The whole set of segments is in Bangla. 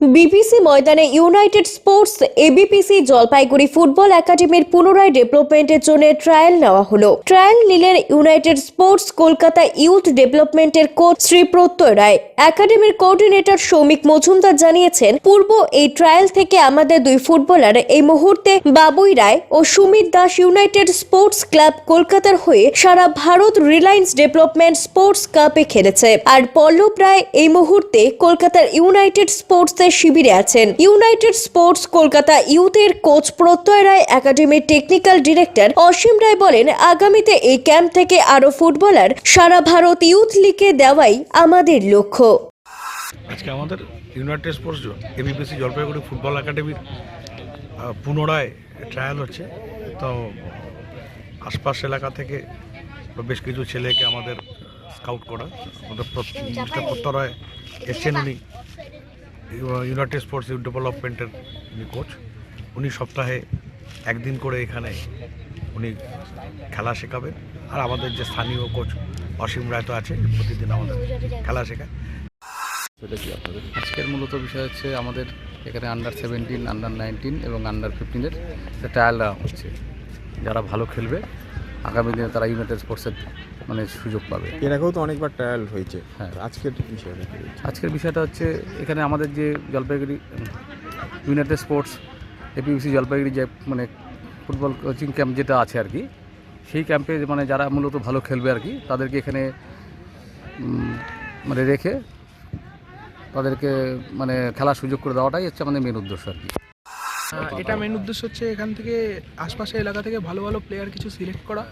বিপিসি ময়দানে United Sports ABPC Jalpaiguri football একাডেমির পুনরায় ডেভেলপমেন্টের জন্য ট্রায়াল নেওয়া হলো। ট্রায়াল নিলেন ইউনাইটেড স্পোর্টস কলকাতা ইউথ ডেভেলপমেন্টের কোচ শ্রী প্রত্যয় রায়। একাডেমির কোঅর্ডিনেটর সৌমিক মজুমদার জানিয়েছেন, পূর্ব এই ট্রায়াল থেকে আমাদের দুই ফুটবলার এই মুহূর্তে বাবুই রায় ও Sumit Das United Sports club কলকাতার হয়ে সারা ভারত রিলায়েন্স ডেভেলপমেন্ট স্পোর্টস কাপে খেলেছে। আর পল্লব রায় এই মুহূর্তে কলকাতার ইউনাইটেড স্পোর্টসের শিবিরে আছেন ইউনাইটেড স্পোর্টস কলকাতা ইউথের কোচ প্রত্যয় রায় একাডেমির টেকনিক্যাল ডিরেক্টর অসীম রায় বলেন আগামীতে এই ক্যাম্প থেকে আরও ফুটবলার সারা ভারত ইউথ লিগে দেওয়াই আমাদের লক্ষ্য। আজকে আমাদের United Sports ABPC Jalpaiguri football একাডেমির পুনরায় ট্রায়াল হচ্ছে। তো আশপাশ এলাকা থেকে বেশ কিছু ছেলেকে আমাদের স্কাউট করা আমাদের মিস্টার প্রত্যয় এসছেন উনি। ইউনাইটেড স্পোর্টস ইউথ ডেভেলপমেন্টের উনি কোচ উনি সপ্তাহে একদিন করে এখানে উনি খেলা শেখাবেন। আর আমাদের যে স্থানীয় কোচ অসীম রায় তো আছে, প্রতিদিন আমাদের খেলা শেখায়। সেটা কি আপনাদের? আজকের মূলত বিষয় হচ্ছে আমাদের এখানে আন্ডার সেভেন্টিন আন্ডার নাইনটিন এবং আন্ডার ফিফটিনের ট্রায়াল হচ্ছে। যারা ভালো খেলবে, আগামী দিনে তারা ইউনাইটেড স্পোর্টসের মানে সুযোগ পাবে। এর আগেও তো অনেকবার ট্রায়াল হয়েছে। হ্যাঁ। আজকের বিষয়টা আজকের বিষয়টা হচ্ছে এখানে আমাদের যে জলপাইগুড়ি ইউনাইটেড স্পোর্টস এপিউসি জলপাইগুড়ি যে মানে ফুটবল কোচিং ক্যাম্প যেটা আছে আর কি সেই ক্যাম্পে মানে যারা মূলত ভালো খেলবে আর কি তাদেরকে এখানে মানে রেখে তাদেরকে মানে খেলার সুযোগ করে দেওয়াটাই হচ্ছে আমাদের মেন উদ্দেশ্য আর কি। এটা মেন উদ্দেশ্য হচ্ছে এখান থেকে আশপাশের এলাকা থেকে ভালো ভালো প্লেয়ার কিছু সিলেক্ট করা।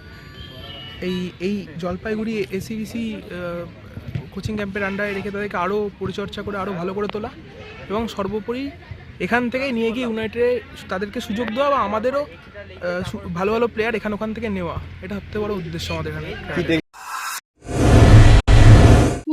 এই এই জলপাইগুড়ি এসিবিসি কোচিং ক্যাম্পের আন্ডারে রেখে তাদেরকে আরও পরিচর্যা করে আরও ভালো করে তোলা এবং সর্বোপরি এখান থেকে নিয়ে গিয়ে ইউনাইটেডে তাদেরকে সুযোগ দেওয়া বা আমাদেরও ভালো ভালো প্লেয়ার এখান ওখান থেকে নেওয়া। এটা সবথেকে বড় উদ্দেশ্য আমাদের এখানে।